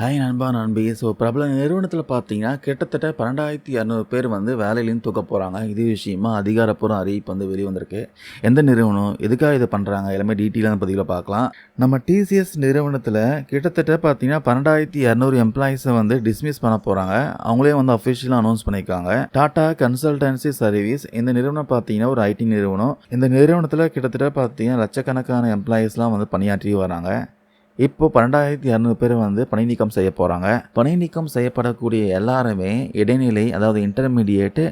Hi நண்பா நண்பி. So பிரபல நிறுவனத்தில் பார்த்தீங்கன்னா கிட்டத்தட்ட பன்னெண்டாயிரத்தி இரநூறு பேர் வந்து வேலையிலேருந்து தூக்க போகிறாங்க இது விஷயமா அதிகாரப்பூர்வ அறிவிப்பு வந்து வெளிவந்திருக்கு. எந்த நிறுவனம் எதுக்காக இதை பண்ணுறாங்க எல்லாமே டீட்டெயிலான பதிவில் பார்க்கலாம் நம்ம டிசிஎஸ் நிறுவனத்தில் கிட்டத்தட்ட பார்த்தீங்கன்னா பன்னெண்டாயிரத்தி இரநூறு எம்ப்ளாயிஸை வந்து டிஸ்மிஸ் பண்ண போகிறாங்க அவங்களே வந்து அஃபிஷியலாக அனௌன்ஸ் பண்ணியிருக்காங்க டாடா கன்சல்டன்சி சர்வீஸ் இந்த நிறுவனம் பார்த்தீங்கன்னா ஒரு ஐடி நிறுவனம். இந்த நிறுவனத்தில் கிட்டத்தட்ட பார்த்தீங்கன்னா லட்சக்கணக்கான எம்ப்ளாயீஸ்லாம் வந்து பணியாற்றி வராங்க. இப்போ பன்னெண்டாயிரத்தி இரநூறு பேர் வந்து பணி நீக்கம் செய்ய போகிறாங்க பணி நீக்கம் செய்யப்படக்கூடிய எல்லாருமே இடைநிலை அதாவது இன்டர்மீடியேட்டு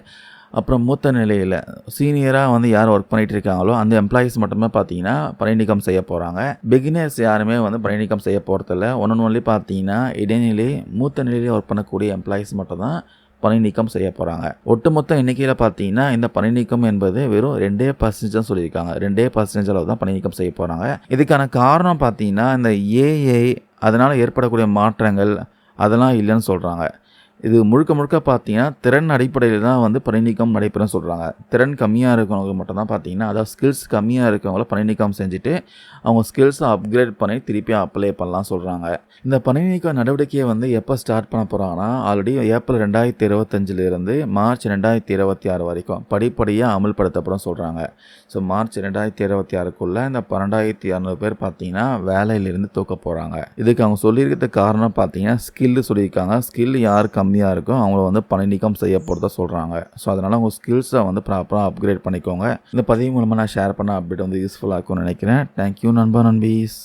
அப்புறம் மூத்த நிலையில் சீனியராக வந்து யார் ஒர்க் பண்ணிட்டு இருக்காங்களோ அந்த எம்ப்ளாயீஸ் மட்டுமே பார்த்தீங்கன்னா பணி நீக்கம் செய்ய போகிறாங்க பிகினர்ஸ் யாருமே வந்து பணி நீக்கம் செய்ய போகிறதில்ல ஒன்று ஒன்லி பார்த்தீங்கன்னா இடைநிலை மூத்த நிலையில் ஒர்க் பண்ணக்கூடிய எம்ப்ளாயீஸ் மட்டும் தான் பணி நீக்கம் செய்ய போகிறாங்க ஒட்டுமொத்த எண்ணிக்கையில் பார்த்தீங்கன்னா இந்த பணி நீக்கம் என்பது வெறும் ரெண்டே பர்சன்டேஜ் தான் சொல்லியிருக்காங்க. ரெண்டே பர்சன்டேஜ் அளவு தான் பணி நீக்கம் செய்ய போகிறாங்க இதுக்கான காரணம் பார்த்தீங்கன்னா இந்த ஏஐ அதனால் ஏற்படக்கூடிய மாற்றங்கள் அதெல்லாம் இல்லைன்னு சொல்கிறாங்க இது முழுக்க முழுக்க பார்த்தீங்கன்னா திறன் அடிப்படையில் தான் வந்து பணி நீக்கம் நடைபெறும் சொல்கிறாங்க திறன் கம்மியாக இருக்கிறவங்க மட்டும் தான் பார்த்தீங்கன்னா அதாவது ஸ்கில்ஸ் கம்மியாக இருக்கிறவங்கள பணி நீக்கம் செஞ்சுட்டு அவங்க ஸ்கில்ஸை அப்கிரேட் பண்ணி திருப்பி அப்ளை பண்ணலாம் சொல்கிறாங்க இந்த பணி நீக்க நடவடிக்கையை வந்து எப்போ ஸ்டார்ட் பண்ண போகிறாங்கன்னா ஆல்ரெடி ஏப்ரல் ரெண்டாயிரத்தி இருபத்தஞ்சிலிருந்து மார்ச் ரெண்டாயிரத்தி இருபத்தி ஆறு வரைக்கும் படிப்படியாக அமல்படுத்தப்படும் சொல்கிறாங்க ஸோ மார்ச் ரெண்டாயிரத்தி இருபத்தி ஆறுக்குள்ளே இந்த பன்னெண்டாயிரத்தி இரநூறு பேர் பார்த்தீங்கன்னா வேலையிலிருந்து தூக்க போகிறாங்க இதுக்கு அவங்க சொல்லியிருக்கிறதுக்கு காரணம் பார்த்தீங்கன்னா ஸ்கில்லு சொல்லியிருக்காங்க. ஸ்கில் யார் கம்மியாக இருக்கும். அவங்கள வந்து பணி நீக்கம் செய்ய போகிறதா சொல்கிறாங்க ஸோ அதனால் உங்கள் ஸ்கில்ஸை வந்து ப்ராப்பராக அப்கிரேட் பண்ணிக்கோங்க. இந்த பதிவு மூலமாக நான் ஷேர் பண்ண அப்டேட் வந்து யூஸ்ஃபுல்லாக இருக்கும்னு நினைக்கிறேன். தேங்க்யூ நண்பா நண்பீஸ்.